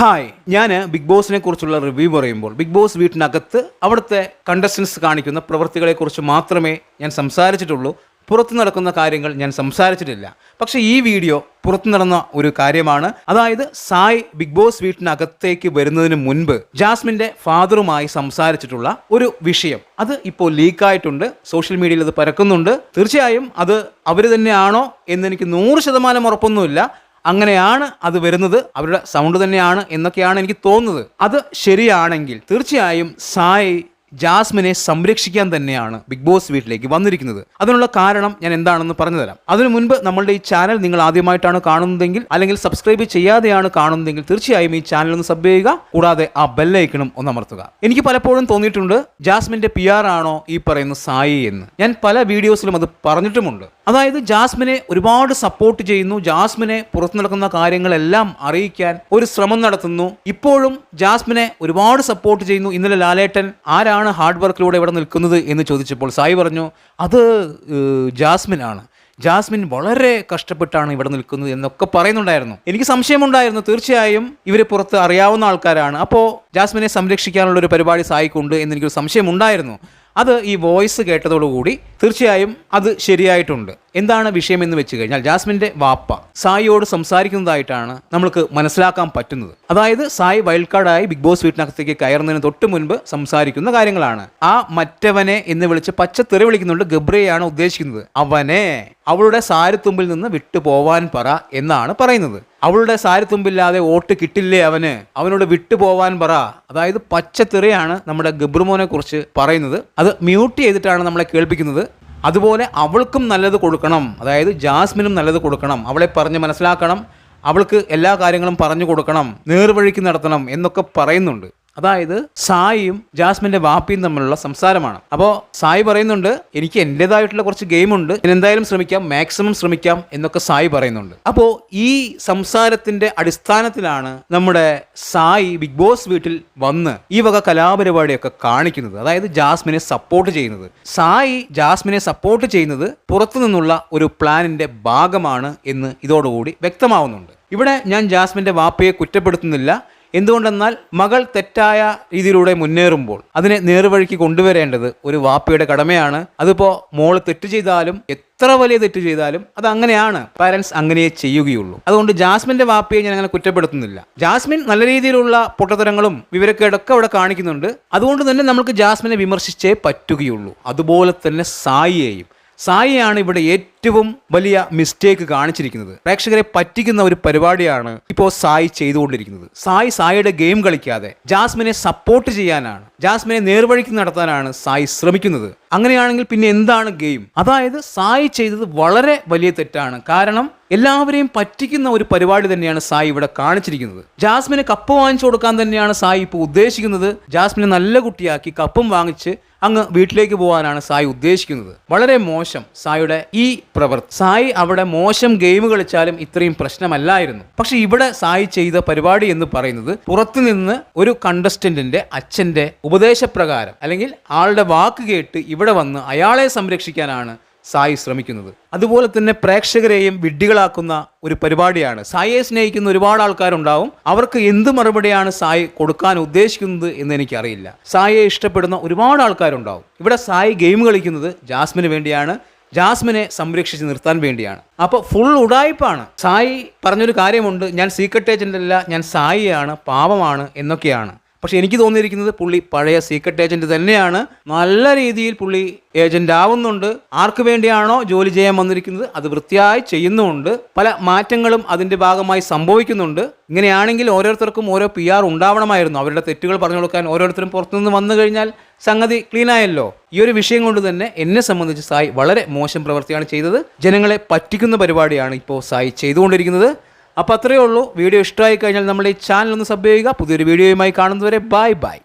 Hi ഞാൻ big ബോസിനെ കുറിച്ചുള്ള റിവ്യൂ പറയുമ്പോൾ ബിഗ് ബോസ് വീട്ടിനകത്ത് അവിടുത്തെ കണ്ടസ്റ്റൻസ് കാണിക്കുന്ന പ്രവൃത്തികളെക്കുറിച്ച് മാത്രമേ ഞാൻ സംസാരിച്ചിട്ടുള്ളൂ. പുറത്തു നടക്കുന്ന കാര്യങ്ങൾ ഞാൻ സംസാരിച്ചിട്ടില്ല. പക്ഷേ ഈ വീഡിയോ പുറത്തു നടന്ന ഒരു കാര്യമാണ്. അതായത് സായ് ബിഗ് ബോസ് വീട്ടിനകത്തേക്ക് വരുന്നതിന് മുൻപ് ജാസ്മിന്റെ ഫാദറുമായി സംസാരിച്ചിട്ടുള്ള ഒരു വിഷയം. അത് ഇപ്പോൾ ലീക്കായിട്ടുണ്ട്. സോഷ്യൽ മീഡിയയിൽ അത് പരക്കുന്നുണ്ട്. തീർച്ചയായും അത് അവർ തന്നെയാണോ എന്നെനിക്ക് നൂറ് ശതമാനം ഉറപ്പൊന്നുമില്ല. അങ്ങനെയാണ് അത് വരുന്നത്. അവരുടെ സൗണ്ട് തന്നെയാണ് എന്നൊക്കെയാണ് എനിക്ക് തോന്നുന്നത്. അത് ശരിയാണെങ്കിൽ തീർച്ചയായും സായ് ജാസ്മിനെ സംരക്ഷിക്കാൻ തന്നെയാണ് ബിഗ് ബോസ് വീട്ടിലേക്ക് വന്നിരിക്കുന്നത്. അതിനുള്ള കാരണം ഞാൻ എന്താണെന്ന് പറഞ്ഞു തരാം. അതിനു മുൻപ് നമ്മളുടെ ഈ ചാനൽ നിങ്ങൾ ആദ്യമായിട്ടാണ് കാണുന്നതെങ്കിൽ അല്ലെങ്കിൽ സബ്സ്ക്രൈബ് ചെയ്യാതെയാണ് കാണുന്നതെങ്കിൽ തീർച്ചയായും ഈ ചാനൽ ഒന്ന് സബ് ചെയ്യുക. കൂടാതെ ആ ബെല്ലൈക്കണും ഒന്ന് അമർത്തുക. എനിക്ക് പലപ്പോഴും തോന്നിയിട്ടുണ്ട് ജാസ്മിന്റെ പി ആർ ആണോ ഈ പറയുന്ന സായി എന്ന്. ഞാൻ പല വീഡിയോസിലും അത് പറഞ്ഞിട്ടുമുണ്ട്. അതായത് ജാസ്മിനെ ഒരുപാട് സപ്പോർട്ട് ചെയ്യുന്നു. ജാസ്മിനെ പുറത്തു നടക്കുന്ന കാര്യങ്ങളെല്ലാം അറിയിക്കാൻ ഒരു ശ്രമം നടത്തുന്നു. ഇപ്പോഴും ജാസ്മിനെ ഒരുപാട് സപ്പോർട്ട് ചെയ്യുന്നു. ഇന്നലെ ലാലേട്ടൻ ആരാണ് ഹാർഡ് വർക്കിലൂടെ ഇവിടെ നിൽക്കുന്നത് എന്ന് ചോദിച്ചപ്പോൾ സായി പറഞ്ഞു അത് ജാസ്മിൻ ആണ്. ജാസ്മിൻ വളരെ കഷ്ടപ്പെട്ടാണ് ഇവിടെ നിൽക്കുന്നത് എന്നൊക്കെ പറയുന്നുണ്ടായിരുന്നു. എനിക്ക് സംശയമുണ്ടായിരുന്നു തീർച്ചയായും ഇവരെ പുറത്ത് അറിയാവുന്ന ആൾക്കാരാണ്. അപ്പോൾ ജാസ്മിനെ സംരക്ഷിക്കാനുള്ള ഒരു പരിപാടി സായിക്കുണ്ട് എന്നെനിക്കൊരു സംശയമുണ്ടായിരുന്നു. അത് ഈ വോയിസ് കേട്ടതോടുകൂടി തീർച്ചയായും അത് ശരിയായിട്ടുണ്ട്. എന്താണ് വിഷയം എന്ന് വെച്ച് കഴിഞ്ഞാൽ ജാസ്മിന്റെ വാപ്പ സായിയോട് സംസാരിക്കുന്നതായിട്ടാണ് നമുക്ക് മനസ്സിലാക്കാൻ പറ്റുന്നത്. അതായത് സായി വൈൽഡ് കാർഡായി ബിഗ് ബോസ് വീട്ടിനകത്തേക്ക് കയറുന്നതിന് തൊട്ട് മുൻപ് സംസാരിക്കുന്ന കാര്യങ്ങളാണ്. ആ മറ്റവനെ എന്ന് വിളിച്ച് പച്ച തെറി വിളിക്കുന്നുണ്ട് ഗബ്രയാണ് ഉദ്ദേശിക്കുന്നത്. അവനെ അവളുടെ സാരിത്തുമ്പിൽ നിന്ന് വിട്ടു പോവാൻ പറ എന്നാണ് പറയുന്നത്. അവളുടെ സാരിത്തുമ്പില്ലാതെ വോട്ട് കിട്ടില്ലേ അവന്? അവനോട് വിട്ടു പോവാൻ പറ. അതായത് പച്ചത്തെറിയാണ് നമ്മുടെ ഗബ്രുമോനെ കുറിച്ച് പറയുന്നത്. അത് മ്യൂട്ട് ചെയ്തിട്ടാണ് നമ്മളെ കേൾപ്പിക്കുന്നത്. അതുപോലെ അവൾക്കും നല്ലത് കൊടുക്കണം. അതായത് ജാസ്മിനും നല്ലത് കൊടുക്കണം. അവളെ പറഞ്ഞ് മനസ്സിലാക്കണം. അവൾക്ക് എല്ലാ കാര്യങ്ങളും പറഞ്ഞു കൊടുക്കണം. നേർവഴിക്ക് നടത്തണം എന്നൊക്കെ പറയുന്നുണ്ട്. അതായത് സായിയും ജാസ്മിന്റെ വാപ്പിയും തമ്മിലുള്ള സംസാരമാണ്. അപ്പോൾ സായി പറയുന്നുണ്ട് എനിക്ക് എന്റെതായിട്ടുള്ള കുറച്ച് ഗെയിം ഉണ്ട് ഞാൻ എന്തായാലും ശ്രമിക്കാം മാക്സിമം ശ്രമിക്കാം എന്നൊക്കെ സായി പറയുന്നുണ്ട്. അപ്പോൾ ഈ സംസാരത്തിന്റെ അടിസ്ഥാനത്തിലാണ് നമ്മുടെ സായി ബിഗ് ബോസ് വീട്ടിൽ വന്ന് ഈ വക കലാപരിപാടിയൊക്കെ കാണിക്കുന്നത് അതായത് ജാസ്മിനെ സപ്പോർട്ട് ചെയ്യുന്നത്. സായി ജാസ്മിനെ സപ്പോർട്ട് ചെയ്യുന്നത് പുറത്തു നിന്നുള്ള ഒരു പ്ലാനിന്റെ ഭാഗമാണ് എന്ന് ഇതോടുകൂടി വ്യക്തമാവുന്നുണ്ട്. ഇവിടെ ഞാൻ ജാസ്മിന്റെ വാപ്പയെ കുറ്റപ്പെടുത്തുന്നില്ല എന്തുകൊണ്ടെന്നാൽ മകൾ തെറ്റായ രീതിയിലൂടെ മുന്നേറുമ്പോൾ അതിനെ നേർവഴിക്ക് കൊണ്ടുവരേണ്ടത് ഒരു വാപ്പയുടെ കടമയാണ്. അതിപ്പോൾ മോൾ തെറ്റ് ചെയ്താലും എത്ര വലിയ തെറ്റ് ചെയ്താലും അത് അങ്ങനെയാണ്. പാരൻസ് അങ്ങനെയേ ചെയ്യുകയുള്ളൂ. അതുകൊണ്ട് ജാസ്മിന്റെ വാപ്പയെ ഞാൻ അങ്ങനെ കുറ്റപ്പെടുത്തുന്നില്ല. ജാസ്മിൻ നല്ല രീതിയിലുള്ള പൊട്ടത്തരങ്ങളും വിവരക്കേടൊക്കെ അവിടെ കാണിക്കുന്നുണ്ട്. അതുകൊണ്ട് തന്നെ നമുക്ക് ജാസ്മിനെ വിമർശിച്ചേ പറ്റുകയുള്ളൂ. അതുപോലെ തന്നെ സായിയെയും. സായിയാണ് ഇവിടെ ഏറ്റവും വലിയ മിസ്റ്റേക്ക് കാണിച്ചിരിക്കുന്നത്. പ്രേക്ഷകരെ പറ്റിക്കുന്ന ഒരു പരിപാടിയാണ് ഇപ്പോൾ സായി ചെയ്തുകൊണ്ടിരിക്കുന്നത്. സായി സായിയുടെ ഗെയിം കളിക്കാതെ ജാസ്മിനെ സപ്പോർട്ട് ചെയ്യാനാണ് ജാസ്മിനെ നേർവഴിക്ക് നടത്താനാണ് സായി ശ്രമിക്കുന്നത്. അങ്ങനെയാണെങ്കിൽ പിന്നെ എന്താണ് ഗെയിം അതായത് സായി ചെയ്തത് വളരെ വലിയ തെറ്റാണ്. കാരണം എല്ലാവരെയും പറ്റിക്കുന്ന ഒരു പരിപാടി തന്നെയാണ് സായി ഇവിടെ കാണിച്ചിരിക്കുന്നത്. ജാസ്മിനെ കപ്പ് വാങ്ങിച്ചു കൊടുക്കാൻ തന്നെയാണ് സായി ഇപ്പോൾ ഉദ്ദേശിക്കുന്നത്. ജാസ്മിനെ നല്ല കുട്ടിയാക്കി കപ്പും വാങ്ങിച്ച് അങ്ങ് വീട്ടിലേക്ക് പോകാനാണ് സായി ഉദ്ദേശിക്കുന്നത്. വളരെ മോശം സായിയുടെ ഈ പ്രവൃത്തി സായി അവിടെ മോശം ഗെയിം കളിച്ചാലും ഇത്രയും പ്രശ്നമല്ലായിരുന്നു. പക്ഷെ ഇവിടെ സായി ചെയ്ത പരിപാടി എന്ന് പറയുന്നത് പുറത്തുനിന്ന് ഒരു കണ്ടസ്റ്റന്റിന്റെ അച്ഛന്റെ ഉപദേശപ്രകാരം അല്ലെങ്കിൽ ആളുടെ വാക്ക് കേട്ട് ഇവിടെ വന്ന് അയാളെ സംരക്ഷിക്കാനാണ് സായി ശ്രമിക്കുന്നത്. അതുപോലെ തന്നെ പ്രേക്ഷകരെയും വിഡ്ഢികളാക്കുന്ന ഒരു പരിപാടിയാണ്. സായിയെ സ്നേഹിക്കുന്ന ഒരുപാട് ആൾക്കാരുണ്ടാവും. അവർക്ക് എന്ത് മറുപടിയാണ് സായി കൊടുക്കാൻ ഉദ്ദേശിക്കുന്നത് എന്ന് എനിക്കറിയില്ല. സായിയെ ഇഷ്ടപ്പെടുന്ന ഒരുപാട് ആൾക്കാരുണ്ടാവും. ഇവിടെ സായി ഗെയിം കളിക്കുന്നത് ജാസ്മിന് വേണ്ടിയാണ്. ജാസ്മിനെ സംരക്ഷിച്ച് നിർത്താൻ വേണ്ടിയാണ്. അപ്പോൾ ഫുൾ ഉടായ്പാണ് സായി പറഞ്ഞൊരു കാര്യമുണ്ട് ഞാൻ സീക്രട്ട് ഏജന്റ് അല്ല ഞാൻ സായിയാണ് പാവമാണ് എന്നൊക്കെയാണ്. പക്ഷെ എനിക്ക് തോന്നിയിരിക്കുന്നത് പുള്ളി പഴയ സീക്രട്ട് ഏജന്റ് തന്നെയാണ്. നല്ല രീതിയിൽ പുള്ളി ഏജന്റ് ആവുന്നുണ്ട്. ആർക്ക് വേണ്ടിയാണോ ജോലി ചെയ്യാൻ വന്നിരിക്കുന്നത് അത് വൃത്തിയായി ചെയ്യുന്നുമുണ്ട് പല മാറ്റങ്ങളും അതിന്റെ ഭാഗമായി സംഭവിക്കുന്നുണ്ട്. ഇങ്ങനെയാണെങ്കിൽ ഓരോരുത്തർക്കും ഓരോ പി ആർ ഉണ്ടാവണമായിരുന്നു. അവരുടെ തെറ്റുകൾ പറഞ്ഞു കൊടുക്കാൻ ഓരോരുത്തരും പുറത്തുനിന്ന് വന്നു കഴിഞ്ഞാൽ സംഗതി ക്ലീൻ ആയല്ലോ. ഈ ഒരു വിഷയം കൊണ്ട് തന്നെ എന്നെ സംബന്ധിച്ച് സായി വളരെ മോശം പ്രവൃത്തിയാണ് ചെയ്തത്. ജനങ്ങളെ പറ്റിക്കുന്ന പരിപാടിയാണ് ഇപ്പോൾ സായി ചെയ്തുകൊണ്ടിരിക്കുന്നത്. അപ്പോൾ അത്രയേ ഉള്ളൂ. വീഡിയോ ഇഷ്ടമായി കഴിഞ്ഞാൽ നമ്മുടെ ഈ ചാനൽ ഒന്ന് സബ് ചെയ്യുക. പുതിയൊരു വീഡിയോയുമായി കാണുന്നതുവരെ ബൈ ബൈ.